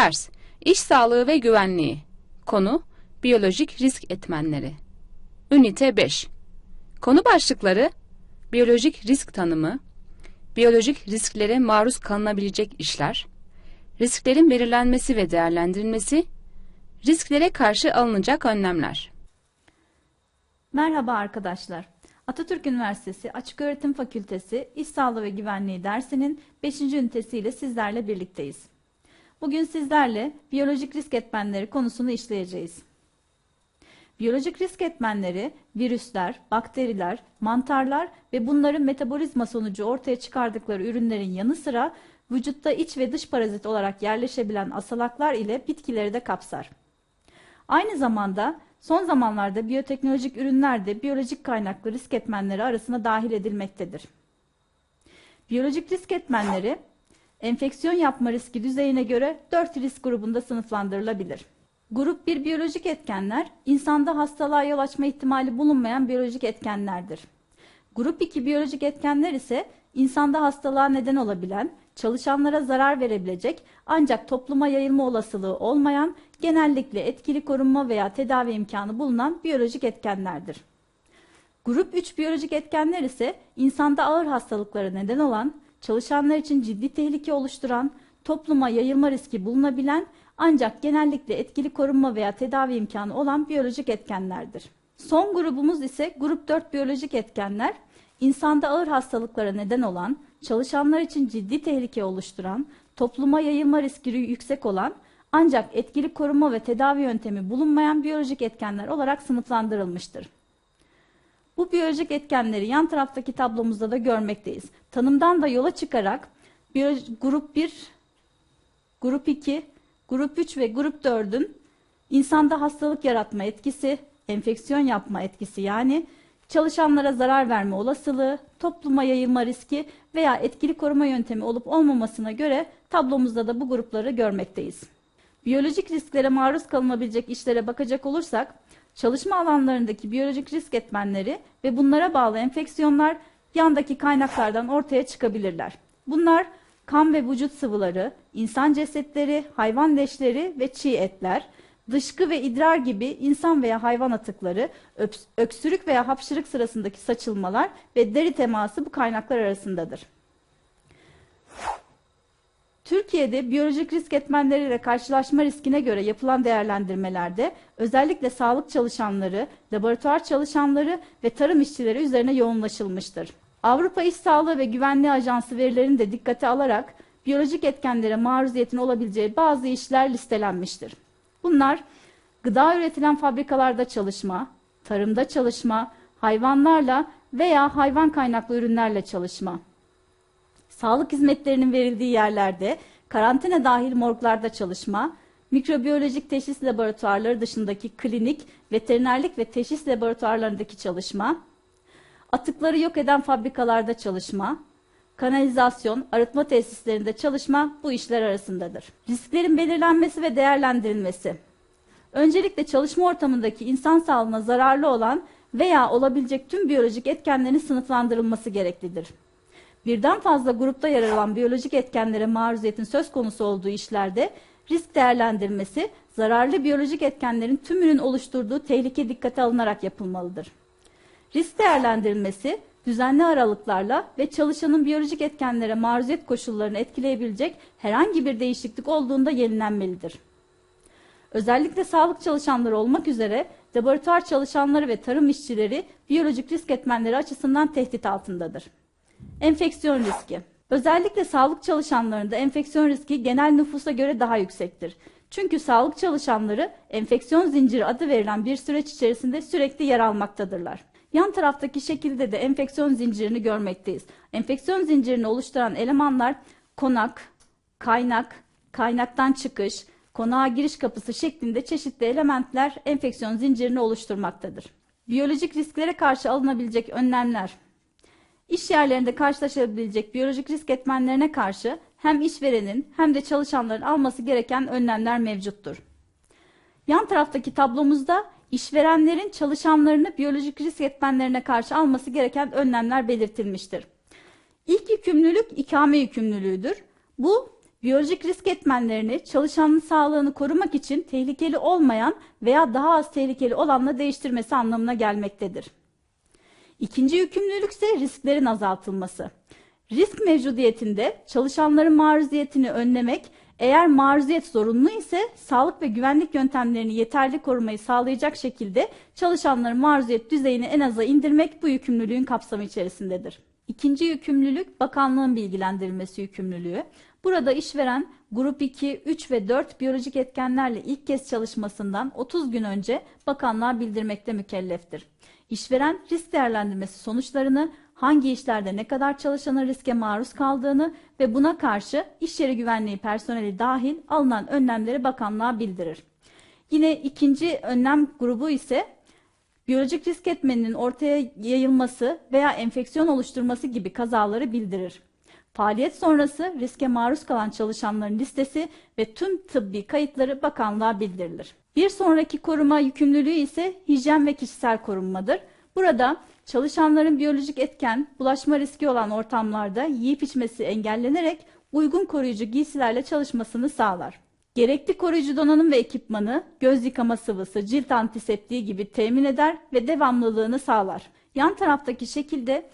Ders İş sağlığı ve güvenliği Konu Biyolojik risk etmenleri Ünite 5 Konu başlıkları Biyolojik risk tanımı Biyolojik risklere maruz kalınabilecek işler Risklerin belirlenmesi ve değerlendirilmesi Risklere karşı alınacak önlemler Merhaba arkadaşlar. Atatürk Üniversitesi Açıköğretim Fakültesi İş Sağlığı ve Güvenliği dersinin 5. ünitesiyle sizlerle birlikteyiz. Bugün sizlerle biyolojik risk etmenleri konusunu işleyeceğiz. Biyolojik risk etmenleri virüsler, bakteriler, mantarlar ve bunların metabolizma sonucu ortaya çıkardıkları ürünlerin yanı sıra vücutta iç ve dış parazit olarak yerleşebilen asalaklar ile bitkileri de kapsar. Aynı zamanda son zamanlarda biyoteknolojik ürünler de biyolojik kaynaklı risk etmenleri arasına dahil edilmektedir. Biyolojik risk etmenleri enfeksiyon yapma riski düzeyine göre 4 risk grubunda sınıflandırılabilir. Grup 1 biyolojik etkenler insanda hastalığa yol açma ihtimali bulunmayan biyolojik etkenlerdir. Grup 2 biyolojik etkenler ise insanda hastalığa neden olabilen, çalışanlara zarar verebilecek ancak topluma yayılma olasılığı olmayan, genellikle etkili korunma veya tedavi imkanı bulunan biyolojik etkenlerdir. Grup 3 biyolojik etkenler ise insanda ağır hastalıklara neden olan, çalışanlar için ciddi tehlike oluşturan, topluma yayılma riski bulunabilen ancak genellikle etkili korunma veya tedavi imkanı olan biyolojik etkenlerdir. Son grubumuz ise grup 4 biyolojik etkenler, insanda ağır hastalıklara neden olan, çalışanlar için ciddi tehlike oluşturan, topluma yayılma riski yüksek olan ancak etkili korunma ve tedavi yöntemi bulunmayan biyolojik etkenler olarak sınıflandırılmıştır. Bu biyolojik etkenleri yan taraftaki tablomuzda da görmekteyiz. Tanımdan da yola çıkarak grup 1, grup 2, grup 3 ve grup 4'ün insanda hastalık yaratma etkisi, enfeksiyon yapma etkisi yani çalışanlara zarar verme olasılığı, topluma yayılma riski veya etkili koruma yöntemi olup olmamasına göre tablomuzda da bu grupları görmekteyiz. Biyolojik risklere maruz kalınabilecek işlere bakacak olursak, çalışma alanlarındaki biyolojik risk etmenleri ve bunlara bağlı enfeksiyonlar yandaki kaynaklardan ortaya çıkabilirler. Bunlar kan ve vücut sıvıları, insan cesetleri, hayvan leşleri ve çiğ etler, dışkı ve idrar gibi insan veya hayvan atıkları, öksürük veya hapşırık sırasındaki saçılmalar ve deri teması bu kaynaklar arasındadır. Türkiye'de biyolojik risk etmenleriyle karşılaşma riskine göre yapılan değerlendirmelerde özellikle sağlık çalışanları, laboratuvar çalışanları ve tarım işçileri üzerine yoğunlaşılmıştır. Avrupa İş Sağlığı ve Güvenliği Ajansı verilerini de dikkate alarak biyolojik etkenlere maruziyetin olabileceği bazı işler listelenmiştir. Bunlar gıda üretilen fabrikalarda çalışma, tarımda çalışma, hayvanlarla veya hayvan kaynaklı ürünlerle çalışma, sağlık hizmetlerinin verildiği yerlerde, karantina dahil morglarda çalışma, mikrobiyolojik teşhis laboratuvarları dışındaki klinik, veterinerlik ve teşhis laboratuvarlarındaki çalışma, atıkları yok eden fabrikalarda çalışma, kanalizasyon, arıtma tesislerinde çalışma bu işler arasındadır. Risklerin belirlenmesi ve değerlendirilmesi. Öncelikle çalışma ortamındaki insan sağlığına zararlı olan veya olabilecek tüm biyolojik etkenlerin sınıflandırılması gereklidir. Birden fazla grupta yer alan biyolojik etkenlere maruziyetin söz konusu olduğu işlerde risk değerlendirmesi zararlı biyolojik etkenlerin tümünün oluşturduğu tehlike dikkate alınarak yapılmalıdır. Risk değerlendirilmesi düzenli aralıklarla ve çalışanın biyolojik etkenlere maruziyet koşullarını etkileyebilecek herhangi bir değişiklik olduğunda yenilenmelidir. Özellikle sağlık çalışanları olmak üzere laboratuvar çalışanları ve tarım işçileri biyolojik risk etmenleri açısından tehdit altındadır. Enfeksiyon riski. Özellikle sağlık çalışanlarında enfeksiyon riski genel nüfusa göre daha yüksektir. Çünkü sağlık çalışanları enfeksiyon zinciri adı verilen bir süreç içerisinde sürekli yer almaktadırlar. Yan taraftaki şekilde de enfeksiyon zincirini görmekteyiz. Enfeksiyon zincirini oluşturan elemanlar konak, kaynak, kaynaktan çıkış, konağa giriş kapısı şeklinde çeşitli elementler enfeksiyon zincirini oluşturmaktadır. Biyolojik risklere karşı alınabilecek önlemler. İş yerlerinde karşılaşabilecek biyolojik risk etmenlerine karşı hem işverenin hem de çalışanların alması gereken önlemler mevcuttur. Yan taraftaki tablomuzda işverenlerin çalışanlarını biyolojik risk etmenlerine karşı alması gereken önlemler belirtilmiştir. İlk yükümlülük ikame yükümlülüğüdür. Bu Biyolojik risk etmenlerini çalışanın sağlığını korumak için tehlikeli olmayan veya daha az tehlikeli olanla değiştirmesi anlamına gelmektedir. İkinci yükümlülük ise risklerin azaltılması. Risk mevcudiyetinde çalışanların maruziyetini önlemek, eğer maruziyet zorunlu ise sağlık ve güvenlik yöntemlerini yeterli korumayı sağlayacak şekilde çalışanların maruziyet düzeyini en aza indirmek bu yükümlülüğün kapsamı içerisindedir. İkinci yükümlülük bakanlığın bilgilendirilmesi yükümlülüğü. Burada işveren grup 2, 3 ve 4 biyolojik etkenlerle ilk kez çalışmasından 30 gün önce bakanlığa bildirmekte mükelleftir. İşveren risk değerlendirmesi sonuçlarını, hangi işlerde ne kadar çalışanın riske maruz kaldığını ve buna karşı iş yeri güvenliği personeli dahil alınan önlemleri bakanlığa bildirir. Yine ikinci önlem grubu ise biyolojik risk etmeninin ortaya yayılması veya enfeksiyon oluşturması gibi kazaları bildirir. Faaliyet sonrası riske maruz kalan çalışanların listesi ve tüm tıbbi kayıtları bakanlığa bildirilir. Bir sonraki koruma yükümlülüğü ise hijyen ve kişisel korunmadır. Burada çalışanların biyolojik etken, bulaşma riski olan ortamlarda yiyip içmesi engellenerek uygun koruyucu giysilerle çalışmasını sağlar. Gerekli koruyucu donanım ve ekipmanı, göz yıkama sıvısı, cilt antiseptiği gibi temin eder ve devamlılığını sağlar. Yan taraftaki şekilde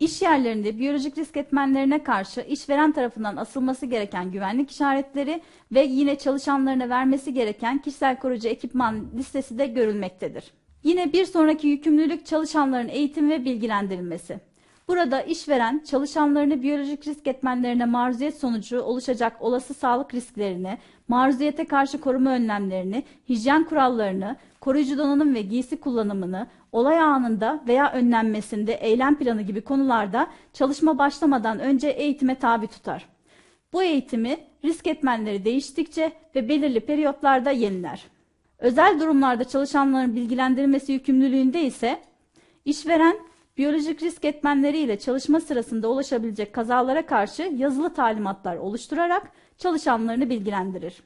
iş yerlerinde biyolojik risk etmenlerine karşı işveren tarafından asılması gereken güvenlik işaretleri ve yine çalışanlarına vermesi gereken kişisel koruyucu ekipman listesi de görülmektedir. Yine bir sonraki yükümlülük çalışanların eğitim ve bilgilendirilmesi. Burada işveren çalışanlarını biyolojik risk etmenlerine maruziyet sonucu oluşacak olası sağlık risklerini, maruziyete karşı koruma önlemlerini, hijyen kurallarını, koruyucu donanım ve giysi kullanımını, olay anında veya önlenmesinde eylem planı gibi konularda çalışma başlamadan önce eğitime tabi tutar. Bu eğitimi risk etmenleri değiştikçe ve belirli periyotlarda yeniler. Özel durumlarda çalışanların bilgilendirilmesi yükümlülüğünde ise işveren biyolojik risk etmenleri ile çalışma sırasında ulaşabilecek kazalara karşı yazılı talimatlar oluşturarak çalışanlarını bilgilendirir.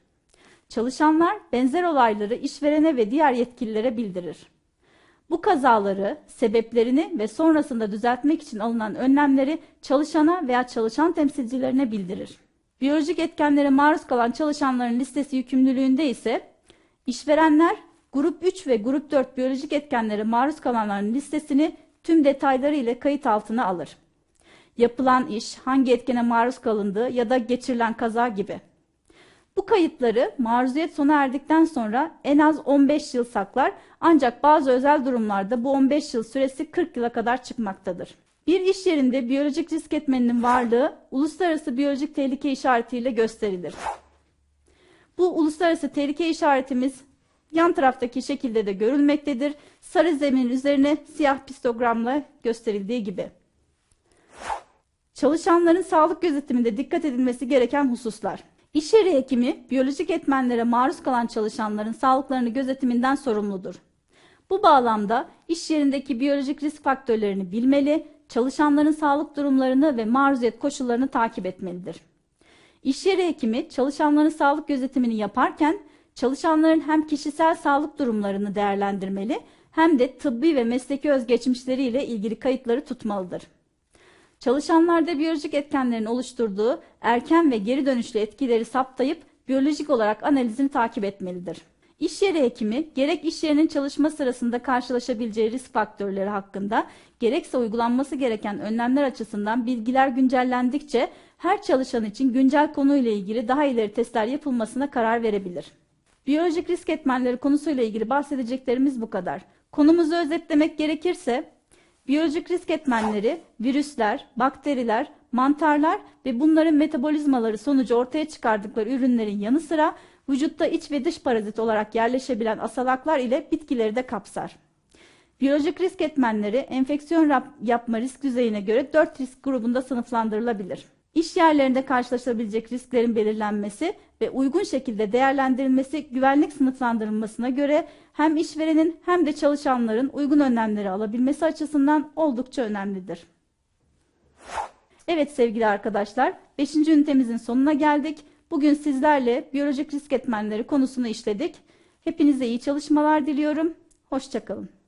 Çalışanlar benzer olayları işverene ve diğer yetkililere bildirir. Bu kazaları, sebeplerini ve sonrasında düzeltmek için alınan önlemleri çalışana veya çalışan temsilcilerine bildirir. Biyolojik etkenlere maruz kalan çalışanların listesi yükümlülüğünde ise işverenler grup 3 ve grup 4 biyolojik etkenlere maruz kalanların listesini tüm detayları ile kayıt altına alır. Yapılan iş, hangi etkene maruz kalındığı ya da geçirilen kaza gibi. Bu kayıtları maruziyet sona erdikten sonra en az 15 yıl saklar ancak bazı özel durumlarda bu 15 yıl süresi 40 yıla kadar çıkmaktadır. Bir iş yerinde biyolojik risk etmeninin varlığı uluslararası biyolojik tehlike işaretiyle gösterilir. Bu uluslararası tehlike işaretimiz yan taraftaki şekilde de görülmektedir. Sarı zemin üzerine siyah pistogramla gösterildiği gibi. Çalışanların sağlık gözetiminde dikkat edilmesi gereken hususlar. İş yeri hekimi biyolojik etmenlere maruz kalan çalışanların sağlıklarını gözetiminden sorumludur. Bu bağlamda iş yerindeki biyolojik risk faktörlerini bilmeli, çalışanların sağlık durumlarını ve maruziyet koşullarını takip etmelidir. İş yeri hekimi çalışanların sağlık gözetimini yaparken çalışanların hem kişisel sağlık durumlarını değerlendirmeli hem de tıbbi ve mesleki özgeçmişleriyle ilgili kayıtları tutmalıdır. Çalışanlarda biyolojik etkenlerin oluşturduğu erken ve geri dönüşlü etkileri saptayıp biyolojik olarak analizini takip etmelidir. İş yeri hekimi gerek iş yerinin çalışma sırasında karşılaşabileceği risk faktörleri hakkında gerekse uygulanması gereken önlemler açısından bilgiler güncellendikçe her çalışan için güncel konuyla ilgili daha ileri testler yapılmasına karar verebilir. Biyolojik risk etmenleri konusuyla ilgili bahsedeceklerimiz bu kadar. Konumuzu özetlemek gerekirse biyolojik risk etmenleri virüsler, bakteriler, mantarlar ve bunların metabolizmaları sonucu ortaya çıkardıkları ürünlerin yanı sıra vücutta iç ve dış parazit olarak yerleşebilen asalaklar ile bitkileri de kapsar. Biyolojik risk etmenleri enfeksiyon yapma risk düzeyine göre 4 risk grubunda sınıflandırılabilir. İş yerlerinde karşılaşabilecek risklerin belirlenmesi ve uygun şekilde değerlendirilmesi güvenlik sınıflandırılmasına göre hem işverenin hem de çalışanların uygun önlemleri alabilmesi açısından oldukça önemlidir. Evet sevgili arkadaşlar, 5. ünitemizin sonuna geldik. Bugün sizlerle biyolojik risk etmenleri konusunu işledik. Hepinize iyi çalışmalar diliyorum. Hoşçakalın.